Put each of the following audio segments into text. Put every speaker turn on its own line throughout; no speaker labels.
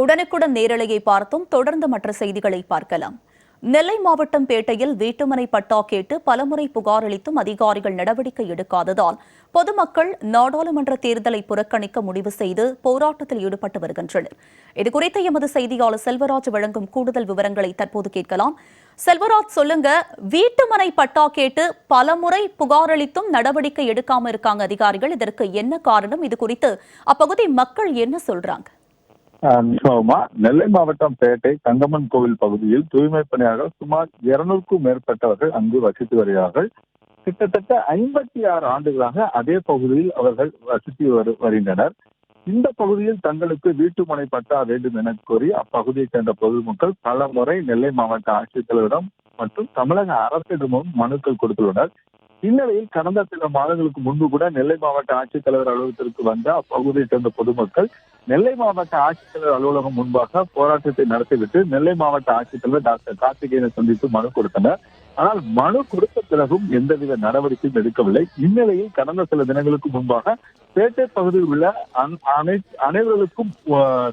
உடனுக்குடன் நேரலையை பார்த்தும் தொடர்ந்து மற்ற செய்திகளை பார்க்கலாம். நெல்லை மாவட்டம் பேட்டையில் வீட்டுமனை பட்டா கேட்டு பலமுறை புகார் அளித்தும் அதிகாரிகள் நடவடிக்கை எடுக்காததால் பொதுமக்கள் நாடாளுமன்ற தேர்தலை புறக்கணிக்க முடிவு செய்து போராட்டத்தில் ஈடுபட்டு வருகின்றனர். இதுகுறித்து எமது செய்தியாளர் செல்வராஜ் வழங்கும் கூடுதல் விவரங்களை தற்போது கேட்கலாம். செல்வராஜ் சொல்லுங்க வீட்டுமனை பட்டா கேட்டு பலமுறை புகார் அளித்தும் நடவடிக்கை எடுக்காம இருக்காங்க அதிகாரிகள். இதற்கு என்ன காரணம்? இது குறித்து அப்பகுதி மக்கள் என்ன சொல்றாங்க?
நெல்லை மாவட்டம் பேட்டை தங்கம்மன் கோவில் பகுதியில் தூய்மை பணியாளர்கள் சுமார் இருநூறுக்கும் மேற்பட்டவர்கள் அங்கு வசித்து வருகிறார்கள். கிட்டத்தட்ட ஐம்பத்தி ஆறு ஆண்டுகளாக அதே பகுதியில் அவர்கள் வசித்து வரு- வருகின்றனர். இந்த பகுதியில் தங்களுக்கு வீட்டுமனை பட்டா வேண்டும் என கோரி அப்பகுதியைச் சேர்ந்த பொதுமக்கள் பல முறை நெல்லை மாவட்ட ஆட்சித்தலைவரிடம் மற்றும் தமிழக அரசிடமும் மனுக்கள் கொடுத்துள்ளனர். இந்நிலையில் கடந்த சில மாதங்களுக்கு முன்பு கூட நெல்லை மாவட்ட ஆட்சித்தலைவர் அலுவலகத்திற்கு வந்த அப்பகுதியைச் சேர்ந்த பொதுமக்கள் நெல்லை மாவட்ட ஆட்சித்தலைவர் அலுவலகம் முன்பாக போராட்டத்தை நடத்திவிட்டு நெல்லை மாவட்ட ஆட்சித்தலைவர் டாக்டர் கார்த்திகேயனை சந்தித்து மனு கொடுத்தனர். ஆனால் மனு கொடுத்த பிறகும் எந்தவித நடவடிக்கையும் எடுக்கவில்லை. இந்நிலையில் கடந்த சில தினங்களுக்கு முன்பாக பேட்டை பகுதியில் உள்ள அன்- அனை- அனைவர்களுக்கும்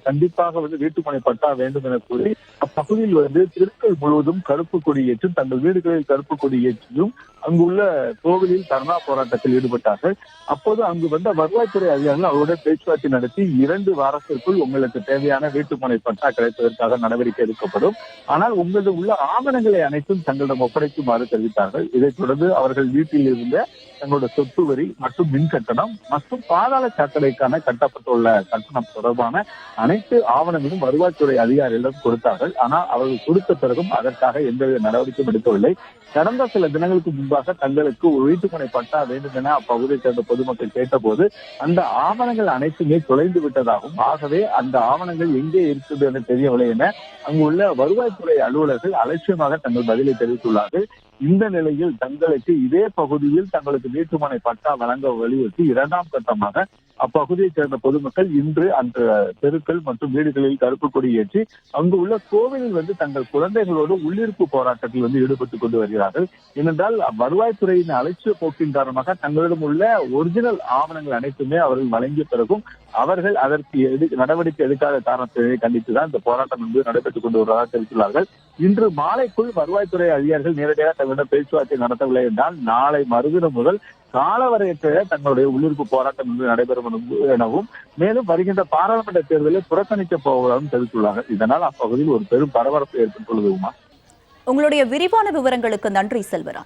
கண்டிப்பாக வந்து வீட்டுமனை பட்டா வேண்டும் என கூறி அப்பகுதியில் வந்து திருக்கள் முழுவதும் கருப்பு கொடி ஏற்றும் தங்கள் வீடுகளில் கருப்பு கொடி ஏற்றியும் அங்குள்ள கோவிலில் தர்ணா போராட்டத்தில் ஈடுபட்டார்கள். அப்போது அங்கு வந்த வருவாய்த்துறை அதிகாரிகள் அவருடன் பேச்சுவார்த்தை நடத்தி இரண்டு வாரத்திற்குள் உங்களுக்கு தேவையான வீட்டுமனை பட்டா கிடைப்பதற்காக நடவடிக்கை எடுக்கப்படும். ஆனால் உங்களது உள்ள ஆவணங்களை அனைத்தும் தங்களிடம் ஒப்படைக்குமாறு தெரிவித்தார்கள். இதைத் தொடர்ந்து அவர்கள் வீட்டில் இருந்த தங்களோட சொத்து வரி மற்றும் மின் கட்டணம் மற்றும் பாதாள சாக்கடைக்கான கட்டப்பட்டுள்ள கட்டணம் தொடர்பான அனைத்து ஆவணங்களும் வருவாய்த்துறை அதிகாரிகளிடம் கொடுத்தார்கள். ஆனால் அவர்கள் கொடுத்த பிறகும் அதற்காக எந்தவித நடவடிக்கையும் எடுக்கவில்லை. கடந்த சில தினங்களுக்கு முன்பாக தங்களுக்கு ஒரு வீட்டுமனை பட்டா வேண்டும் என அப்பகுதியைச் சேர்ந்த பொதுமக்கள் கேட்டபோது அந்த ஆவணங்கள் அனைத்துமே தொலைந்து விட்டதாகவும் ஆகவே அந்த ஆவணங்கள் எங்கே இருக்குது என தெரியவில்லை என அங்குள்ள வருவாய்த்துறை அலுவலர்கள் அலட்சியமாக தங்கள் பதிலை தெரிவித்துள்ளார்கள். இந்த நிலையில் தங்களுக்கு இதே பகுதியில் தங்களுக்கு வீட்டுமனை பட்டா வழங்க வலியுறுத்தி இரண்டாம் கட்டமாக அப்பகுதியைச் சேர்ந்த பொதுமக்கள் இன்று அந்த தெருக்கள் மற்றும் வீடுகளில் கருப்பு கொடி ஏற்றி அங்கு உள்ள கோவிலில் வந்து தங்கள் குழந்தைகளோடு உள்ளிருப்பு போராட்டத்தில் வந்து ஈடுபட்டுக் கொண்டு வருகிறார்கள். ஏனென்றால் வருவாய்த்துறையின் அலட்சிய போக்கின் காரணமாக தங்களிடம் உள்ள ஒரிஜினல் ஆவணங்கள் அனைத்துமே அவர்கள் வழங்கிய பிறகும் அவர்கள் அதற்கு எடு- நடவடிக்கை எடுக்காத காரணத்தை கண்டித்துதான் இந்த போராட்டம் என்பது நடைபெற்றுக் கொண்டு வருவதாக தெரிவித்துள்ளார்கள். இன்று மாலைக்குள் வருவாய்த்துறை அதிகாரிகள் நேரடியாக தங்களிடம் பேச்சுவார்த்தை நடத்தவில்லை என்றால் நாளை மறுதினம் முதல் காலவரையற்ற தங்களுடைய உள்ளிருப்பு போராட்டம் என்று நடைபெறும் எனவும் மேலும் வருகின்ற பாராளுமன்ற தேர்தலை புறக்கணிக்க போவதாகவும் தெரிவித்துள்ளார்கள். இதனால் அப்பகுதியில் ஒரு பெரும் பரபரப்பு ஏற்பட்டுள்ளதுமா
உங்களுடைய விரிவான விவரங்களுக்கு நன்றி செல்வராஜ்.